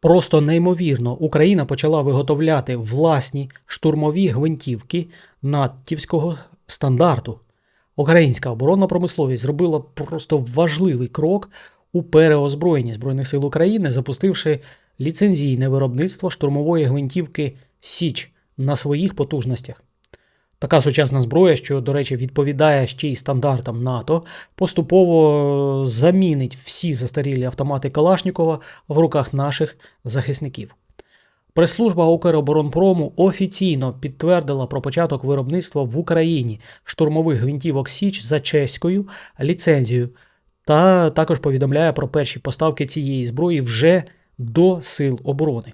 Просто неймовірно, Україна почала виготовляти власні штурмові гвинтівки натівського стандарту. Українська оборонна промисловість зробила просто важливий крок у переозброєнні Збройних сил України, запустивши ліцензійне виробництво штурмової гвинтівки Січ на своїх потужностях. Така сучасна зброя, що, до речі, відповідає ще й стандартам НАТО, поступово замінить всі застарілі автомати Калашнікова в руках наших захисників. Прес-служба Укроборонпрому офіційно підтвердила про початок виробництва в Україні штурмових гвинтівок Січ за чеською ліцензією, та також повідомляє про перші поставки цієї зброї вже до сил оборони.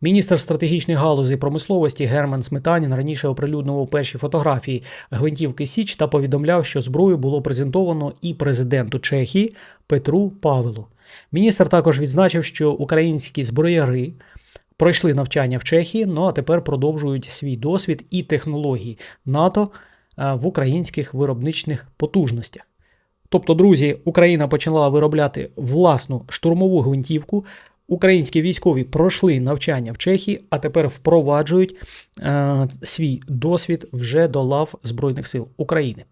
Міністр стратегічних галузей промисловості Герман Сметанін раніше оприлюднював перші фотографії гвинтівки Січ та повідомляв, що зброю було презентовано і президенту Чехії Петру Павелу. Міністр також відзначив, що українські зброяри пройшли навчання в Чехії, ну а тепер продовжують свій досвід і технології НАТО е, в українських виробничних потужностях. Тобто, друзі, Україна почала виробляти власну штурмову гвинтівку. Українські військові пройшли навчання в Чехії, а тепер впроваджують е, свій досвід вже до лав Збройних сил України.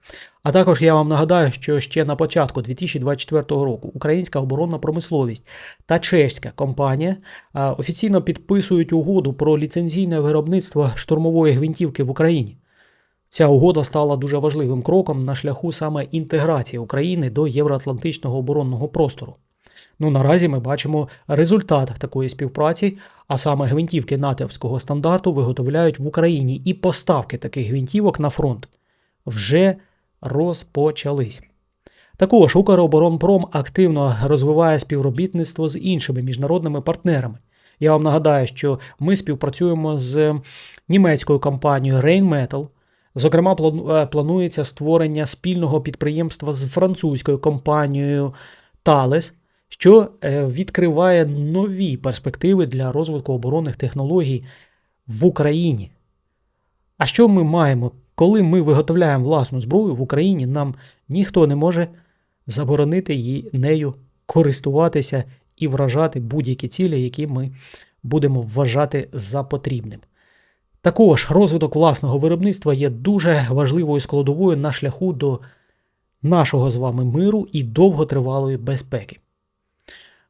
А також я вам нагадаю, що ще на початку 2024 року українська оборонна промисловість та чеська компанія е, офіційно підписують угоду про ліцензійне виробництво штурмової гвинтівки в Україні. Ця угода стала дуже важливим кроком на шляху саме інтеграції України до євроатлантичного оборонного простору. Ну, наразі ми бачимо результат такої співпраці, а саме гвинтівки натовського стандарту виготовляють в Україні, і поставки таких гвинтівок на фронт вже розпочались. Також Укроборонпром активно розвиває співробітництво з іншими міжнародними партнерами. Я вам нагадаю, що ми співпрацюємо з німецькою компанією Rheinmetall. Зокрема, е, планується створення спільного підприємства з французькою компанією Thales, що е, відкриває нові перспективи для розвитку оборонних технологій в Україні. А що ми маємо? Коли ми виготовляємо власну зброю в Україні, нам ніхто не може заборонити її нею користуватися і вражати будь-які цілі, які ми будемо вважати за потрібним. Також розвиток власного виробництва є дуже важливою складовою на шляху до нашого з вами миру і довготривалої безпеки.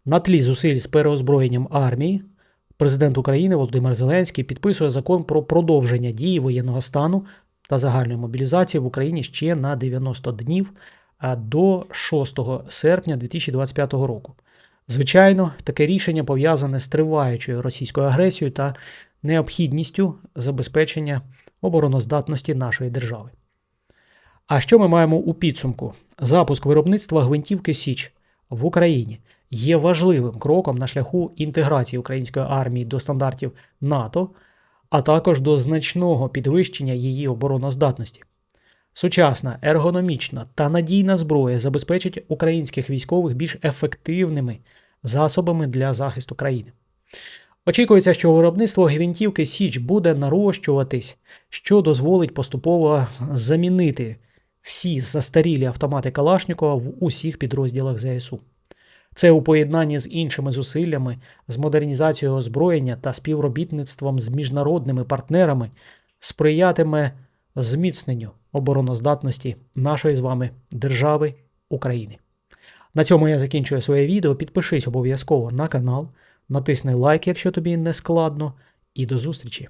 На тлі зусиль з переозброєнням армії президент України Володимир Зеленський підписує закон про продовження дії воєнного стану та загальної мобілізації в Україні ще на 90 днів до 6 серпня 2025 року. Звичайно, таке рішення пов'язане з триваючою російською агресією та необхідністю забезпечення обороноздатності нашої держави. А що ми маємо у підсумку? Запуск виробництва гвинтівки Січ в Україні є важливим кроком на шляху інтеграції української армії до стандартів НАТО, а також до значного підвищення її обороноздатності. Сучасна, ергономічна та надійна зброя забезпечить українських військових більш ефективними засобами для захисту країни. Очікується, що виробництво гвинтівки Січ буде нарощуватись, що дозволить поступово замінити всі застарілі автомати Калашникова в усіх підрозділах ЗСУ. Це у поєднанні з іншими зусиллями, з модернізацією озброєння та співробітництвом з міжнародними партнерами сприятиме зміцненню обороноздатності нашої з вами держави України. На цьому я закінчую своє відео. Підпишись обов'язково на канал, натисни лайк, якщо тобі не складно, і до зустрічі!